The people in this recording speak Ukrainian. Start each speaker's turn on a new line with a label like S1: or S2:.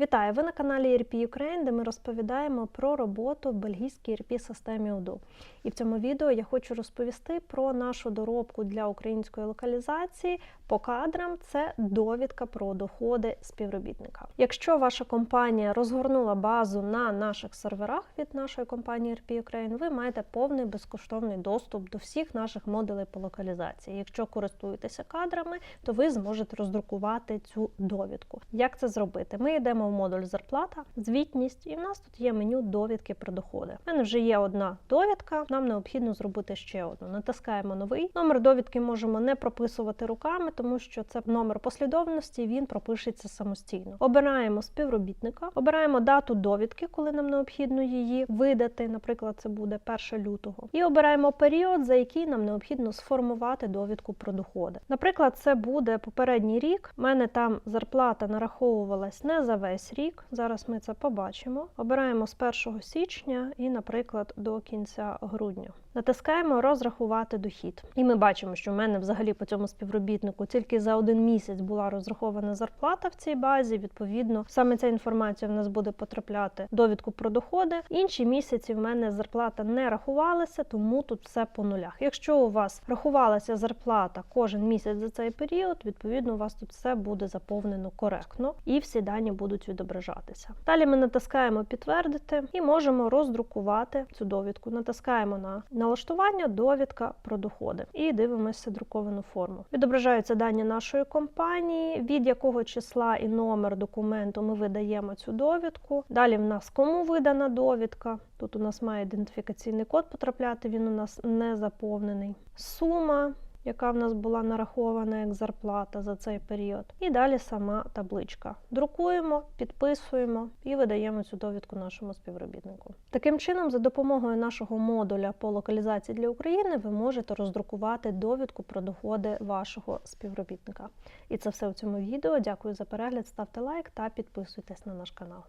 S1: Вітаю! Ви на каналі ERP Ukraine, де ми розповідаємо про роботу в бельгійській ERP системі Odoo. І в цьому відео я хочу розповісти про нашу доробку для української локалізації по кадрам. Це довідка про доходи співробітника. Якщо ваша компанія розгорнула базу на наших серверах від нашої компанії ERP Ukraine, ви маєте повний безкоштовний доступ до всіх наших модулей по локалізації. Якщо користуєтеся кадрами, то ви зможете роздрукувати цю довідку. Як це зробити? Ми йдемо в модуль зарплата, звітність, і в нас тут є меню довідки про доходи. У мене вже є одна довідка, нам необхідно зробити ще одну. Натискаємо новий. Номер довідки можемо не прописувати руками, тому що це номер послідовності, він пропишеться самостійно. Обираємо співробітника, обираємо дату довідки, коли нам необхідно її видати. Наприклад, це буде 1 лютого. І обираємо період, за який нам необхідно сформувати довідку про доходи. Наприклад, це буде попередній рік. У мене там зарплата нараховувалась не за весь рік. Зараз ми це побачимо. Обираємо з 1 січня і, наприклад, до кінця грудня. Натискаємо розрахувати дохід. І ми бачимо, що в мене взагалі по цьому співробітнику тільки за один місяць була розрахована зарплата в цій базі. Відповідно, саме ця інформація в нас буде потрапляти довідку про доходи. Інші місяці в мене зарплата не рахувалася, тому тут все по нулях. Якщо у вас рахувалася зарплата кожен місяць за цей період, відповідно, у вас тут все буде заповнено коректно і всі дані будуть відображатися. Далі ми натискаємо підтвердити і можемо роздрукувати цю довідку. Натискаємо на налаштування, довідка про доходи і дивимося друковану форму. Відображаються дані нашої компанії, від якого числа і номер документу ми видаємо цю довідку. Далі в нас кому видана довідка. Тут у нас має ідентифікаційний код потрапляти, він у нас не заповнений. Сума яка в нас була нарахована як зарплата за цей період. І далі сама табличка. Друкуємо, підписуємо і видаємо цю довідку нашому співробітнику. Таким чином, за допомогою нашого модуля по локалізації для України, ви можете роздрукувати довідку про доходи вашого співробітника. І це все в цьому відео. Дякую за перегляд, ставте лайк та підписуйтесь на наш канал.